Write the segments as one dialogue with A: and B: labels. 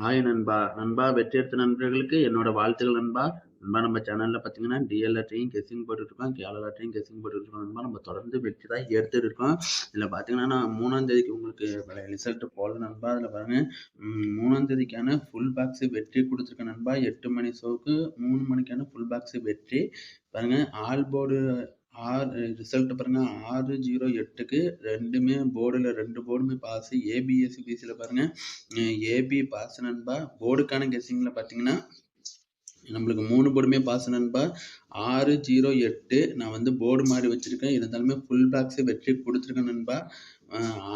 A: Hi நண்பா. நண்பா வெற்றியெடுத்த நண்பர்களுக்கு என்னோட வாழ்த்துக்கள் நண்பா. நண்பா நம்ம சேனல்ல பார்த்தீங்கன்னா டிஎல்ஆர்டையும் கெஸிங் போட்டுருக்கோம் கேரளாட்டையும் கெஸிங் போட்டுருக்கோம் நண்பா. நம்ம தொடர்ந்து வெற்றி தான் எடுத்துட்டு இருக்கோம். இதில் பார்த்தீங்கன்னா நான் மூணாம் தேதிக்கு உங்களுக்கு ரிசல்ட் போடல நண்பா. அதில் பாருங்க. மூணாம் தேதிக்கான ஃபுல் பாக்ஸ் வெற்றி கொடுத்துருக்கேன் நண்பா. எட்டு மணி ஷோக்கு மூணு மணிக்கான ஃபுல் பாக்ஸ் வெற்றி. பாருங்க ஆல் போர்டு ஆறு ரிசல்ட் பாருங்கள் ஆறு ஜீரோ எட்டுக்கு ரெண்டுமே போர்டில் ரெண்டு போர்டுமே பாஸ் ஏபிஎஸ்சி பிசியில் ஏபி பாஸ் நண்பா. போர்டுக்கான கெஸ்ஸிங்கில் பார்த்தீங்கன்னா நம்மளுக்கு மூணு போர்டுமே பாஸ் நண்பா. ஆறு ஜீரோ எட்டு நான் வந்து போர்டு மாதிரி வச்சுருக்கேன். இருந்தாலுமே ஃபுல் பாக்ஸு வெற்றி கொடுத்துருக்கேன் நண்பா.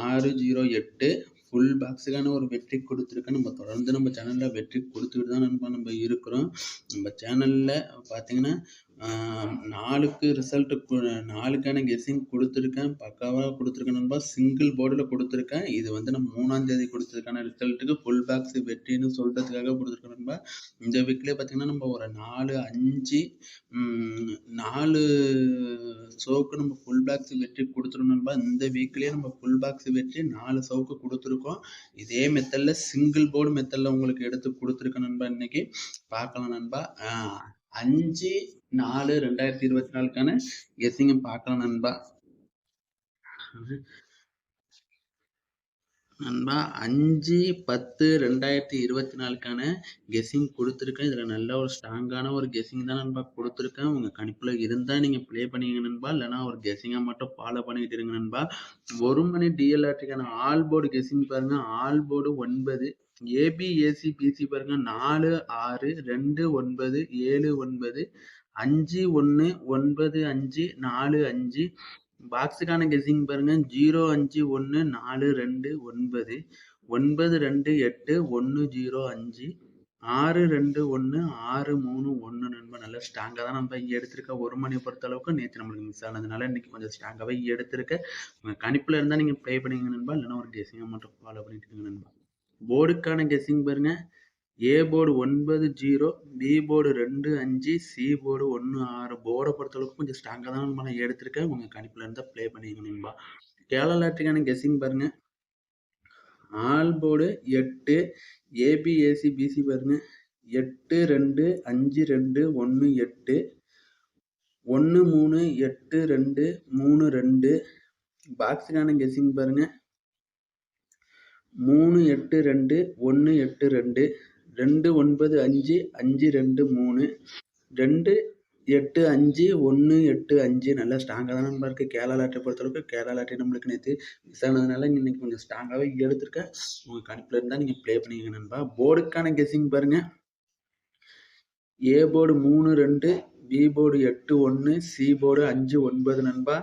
A: ஆறு ஜீரோ எட்டு ஃபுல் பாக்ஸுக்கான ஒரு வெற்றி கொடுத்துருக்கேன். நம்ம தொடர்ந்து நம்ம சேனலில் வெற்றி கொடுத்துக்கிட்டு தான் நண்பா நம்ம இருக்கிறோம். நம்ம சேனலில் பார்த்தீங்கன்னா நாலுக்கு ரிசல்ட்டு நாலுக்கான கெஸ்ஸிங் கொடுத்துருக்கேன். பக்காவாக கொடுத்துருக்கேன் நண்பா. சிங்கிள் போர்டில் கொடுத்துருக்கேன். இது வந்து நம்ம மூணாந்தேதி கொடுத்துருக்கான ரிசல்ட்டுக்கு ஃபுல் பேக்ஸ் வெற்றின்னு சொல்கிறதுக்காக கொடுத்துருக்கேன் நண்பா. இந்த வீக்லேயே பார்த்தீங்கன்னா நம்ம ஒரு நாலு அஞ்சு நாலு சோக்கு நம்ம ஃபுல் பேக்ஸ் வெற்றி கொடுத்துருவோம் நண்பா. இந்த வீக்லேயே நம்ம ஃபுல் பேக்ஸ் வெற்றி நாலு சோக்கு கொடுத்துருக்கோம். இதே மெத்தடில் சிங்கிள் போர்டு மெத்தடில் உங்களுக்கு எடுத்து கொடுத்துருக்கேன் நண்பா இன்னைக்கு. பார்க்கலாம் நண்பா. அஞ்சு நாலு ரெண்டாயிரத்தி இருபத்தி நாலுக்கான கெஸ்ஸிங்கை பார்க்கலாம் நண்பா. நண்பா அஞ்சு பத்து ரெண்டாயிரத்தி இருபத்தி நாலுக்கான கெஸ்ஸிங் கொடுத்துருக்கேன். இதில் நல்ல ஒரு ஸ்ட்ராங்கான ஒரு கெஸ்ஸிங் தான் நண்பா கொடுத்துருக்கேன். உங்கள் கணிப்பில் இருந்தால் நீங்கள் ப்ளே பண்ணிக்கங்க நண்பா. இல்லைனா ஒரு கெஸ்ஸிங்காக மட்டும் ஃபாலோ பண்ணிக்கிட்டு இருங்க நண்பா. ஒரு மணி டிஎல்ஆர்டிக்கான ஆல் போர்டு கெஸ்ஸிங் பாருங்கள் ஆல் போர்டு ஒன்பது ஏபிஏசி பிசி பாருங்க. நாலு ஆறு ரெண்டு ஒன்பது ஏழு ஒன்பது அஞ்சு ஒன்று ஒன்பது அஞ்சு நாலு அஞ்சு பாக்ஸுக்கான கெஸ்ஸிங் பாருங்க. ஜீரோ அஞ்சு ஒன்று நாலு ரெண்டு ஒன்பது ஒன்பது ரெண்டு எட்டு ஒன்று ஜீரோ அஞ்சு ஆறு ரெண்டு ஒன்று ஆறு மூணு ஒன்று நண்பன் நல்லா ஸ்ட்ராங்காக தான் நம்ம இங்கே எடுத்திருக்க. ஒரு மணி பொறுத்த அளவுக்கு நேற்று நம்மளுக்கு மிஸ் ஆனதுனால இன்னைக்கு கொஞ்சம் ஸ்ட்ராங்காகவே எடுத்திருக்க. உங்கள் கணிப்பில் இருந்தால் நீங்கள் ப்ளே பண்ணிங்க நண்பா. இல்லைன்னா ஒரு கெஸிங்காக மட்டும் ஃபாலோ பண்ணிட்டு நண்பா. போர்டுக்கான கெஸ்ஸிங் பாருங்கள் ஏ போர்டு ஒன்பது ஜீரோ பி போர்டு ரெண்டு அஞ்சு சி போர்டு ஒன்று ஆறு. போர்டை பொறுத்தளவுக்கு கொஞ்சம் ஸ்ட்ராங்காக தான் நான் எடுத்திருக்கேன். உங்கள் கணிப்பில் இருந்தால் ப்ளே பண்ணிக்கணும்பா கேரளா லாட்ரிக்கான கெஸிங் பாருங்க. ஆல் போர்டு எட்டு ஏபிஏசி பிசி பாருங்க. எட்டு ரெண்டு அஞ்சு ரெண்டு ஒன்று எட்டு. ஒன்று மூணு எட்டு ரெண்டு மூணு ரெண்டு. பாக்ஸுக்கான கெஸிங் பாருங்கள் மூணு எட்டு ரெண்டு ஒன்று எட்டு ரெண்டு. ரெண்டு ஒன்பது அஞ்சு அஞ்சு ரெண்டு மூணு. ரெண்டு எட்டு அஞ்சு ஒன்று எட்டு அஞ்சு. நல்லா ஸ்ட்ராங்காக தான் நண்பா இருக்குது கேரளா லாட்டரி பொறுத்தளவுக்கு கேரளா லாட்டரி நம்மளுக்கு நேற்று மிஸ் ஆனதுனால இன்னைக்கு கொஞ்சம் ஸ்ட்ராங்காகவே எடுத்திருக்கேன் உங்கள் கணிப்பில் இருந்தால் நீங்கள் ப்ளே பண்ணிக்கங்க நண்பா. போர்டுக்கான கெஸிங் பாருங்கள் ஏ போர்டு மூணு ரெண்டு பி போர்டு எட்டு ஒன்று சி போர்டு அஞ்சு ஒன்பது நண்பா.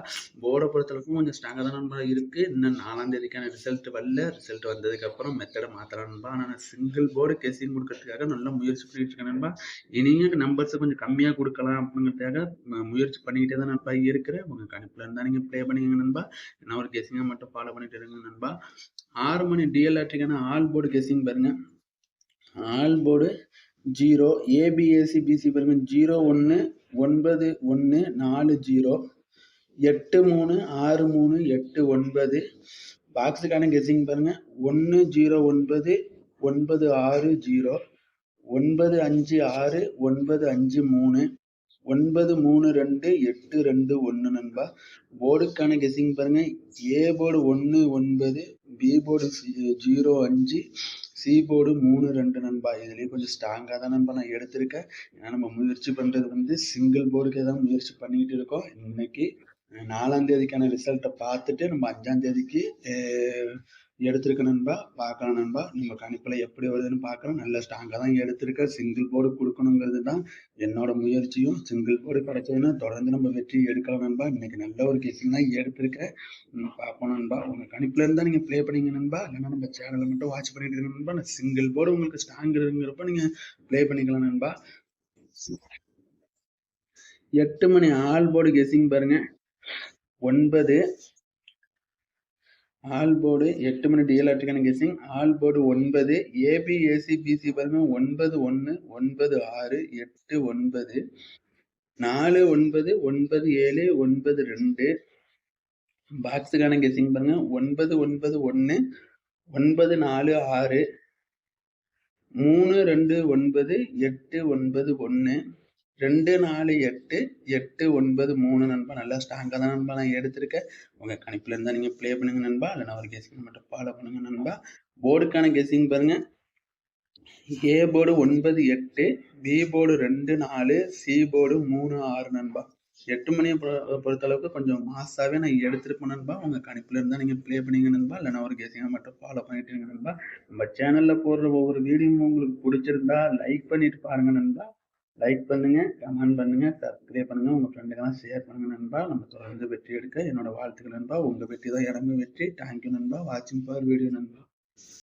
A: போர்டை பொறுத்தளவுக்கும் கொஞ்சம் ஸ்ட்ராங்காக தான் நண்பா இருக்குது இன்னும் நாலாம் தேதிக்கான ரிசல்ட் வரல. ரிசல்ட் வந்ததுக்கப்புறம் மெத்தடை மாற்றலாம் நண்பா. ஆனால் சிங்கிள் போர்டு கெஸிங் கொடுக்கறதுக்காக நல்லா முயற்சி பண்ணிட்டு இருக்கேன் நண்பா. இனியும் நம்பர்ஸை கொஞ்சம் கம்மியாக கொடுக்கலாம் அப்படிங்கிறதுக்காக முயற்சி பண்ணிக்கிட்டே தான் நண்பா இருக்கிறேன். உங்கள் கணிப்பில் இருந்தால் நீங்கள் ப்ளே பண்ணிக்கங்க நண்பா. நான் ஒரு கெஸிங்காக மட்டும் ஃபாலோ பண்ணிட்டு இருங்க நண்பா. ஆறு மணி டிஎல்ஆர்டிக்கான ஆல் போர்டு கெஸிங் பாருங்கள் all board zero AB AC BC பிரிவின் ஜீரோ ஒன்று ஒன்பது ஒன்று நாலு ஜீரோ. எட்டு மூணு ஆறு மூணு எட்டு ஒன்பது. பாக்ஸுக்கான கெஸிங் பாருங்கள் ஒன்று ஜீரோ ஒன்பது ஒன்பது ஆறு ஜீரோ. ஒன்பது அஞ்சு ஆறு ஒன்பது அஞ்சு மூணு. ஒன்பது மூணு ரெண்டு எட்டு ரெண்டு ஒன்று நண்பா. போர்டுக்கான கெஸிங் பாருங்க. ஏ போர்டு ஒன்று ஒன்பது பி போர்டு ஜீரோ அஞ்சு சி போர்டு மூணு ரெண்டு நண்பா. இதுலேயும் கொஞ்சம் ஸ்ட்ராங்காக தான் நண்பா நான் எடுத்திருக்கேன். ஏன்னா நம்ம முயற்சி பண்ணுறது வந்து சிங்கிள் போர்டுக்கே தான் முயற்சி பண்ணிக்கிட்டு இருக்கோம். இன்னைக்கு நாலாம் தேதிக்கான ரிசல்ட்டை பார்த்துட்டு நம்ம அஞ்சாம் தேதிக்கு எடுத்திருக்க நண்பா பார்க்கலாம் நண்பா. நம்ம கணிப்பில் எப்படி வருதுன்னு பார்க்கலாம் நல்ல ஸ்ட்ராங்காக தான் எடுத்திருக்கேன் சிங்கிள் போர்டு கொடுக்கணுங்கிறது தான் என்னோட முயற்சியும். சிங்கிள் போர்டு கிடைச்சதுன்னா தொடர்ந்து நம்ம வெற்றி எடுக்கலாம் நண்பா. இன்னைக்கு நல்ல ஒரு கேசிங் தான் எடுத்திருக்கேன் பார்ப்போம் நண்பா. உங்கள் கணிப்பில் இருந்தால் நீங்கள் ப்ளே பண்ணிங்க நண்பா. இல்லைன்னா நம்ம சேனலை மட்டும் வாட்ச் பண்ணிட்டு இருக்க நண்பா. நான் சிங்கிள் போர்டு உங்களுக்கு ஸ்ட்ராங் இருக்குங்கிறப்ப நீங்கள் ப்ளே பண்ணிக்கலாம் நண்பா. எட்டு மணி ஆல் போர்டு கெஸிங் பாருங்க. ஒன்பது ஆல் போர்டு எட்டு மணி டிஎல்ஆர்டிக்கான கெஸிங் ஆல் போர்டு ஒன்பது ஏபி பிசி பாருங்க. ஒன்பது ஒன்று ஒன்பது ஆறு எட்டு ஒன்பது நாலு ஒன்பது ஒன்பது ஏழு ஒன்பது ரெண்டு. பாக்ஸுக்கான கெஸிங் பாருங்க. ஒன்பது ஒன்பது ஒன்று ஒன்பது நாலு ஆறு மூணு ரெண்டு ஒன்பது எட்டு ஒன்பது ஒன்று ரெண்டு நாலு எட்டு எட்டு ஒன்பது மூணு நண்பா. நல்லா ஸ்ட்ராங்காக தான் நண்பா நான் எடுத்திருக்கேன் உங்கள் கணிப்பில் இருந்தால் நீங்கள் ப்ளே பண்ணுங்க நண்பா. இல்லைனா ஒரு கெஸிங் மட்டும் ஃபாலோ பண்ணுங்க நண்பா. போர்டுக்கான கெஸிங் பாருங்கள் ஏ போர்டு ஒன்பது எட்டு பி போர்டு ரெண்டு நாலு சி போர்டு மூணு ஆறு நண்பா. எட்டு மணியை பொ- பொறுத்தளவுக்கு கொஞ்சம் மாசாவே நான் எடுத்துருப்பேன் நண்பா. உங்கள் கணிப்பில் இருந்தால் நீங்கள் ப்ளே பண்ணீங்க நண்பா. இல்லைனா ஒரு கெஸிங்கை மட்டும் ஃபாலோ பண்ணிட்டு இருங்க நண்பா. நம்ம சேனலில் போடுற ஒவ்வொரு வீடியோவும் உங்களுக்கு பிடிச்சிருந்தா லைக் பண்ணிட்டு பாருங்க நண்பா. லைக் பண்ணுங்க கமெண்ட் பண்ணுங்க சப்ஸ்கிரைப் பண்ணுங்க உங்க ஃப்ரெண்டுக்கெல்லாம் ஷேர் பண்ணுங்க நண்பா. நம்ம தொடர்ந்து வெற்றி எடுக்க என்னோட வாழ்த்துக்கள் நண்பா. உங்க வெற்றி தான் இறங்கு வெற்றி தேங்க்யூ நண்பா. வாட்சிங் ஃபார் வீடியோ நண்பா.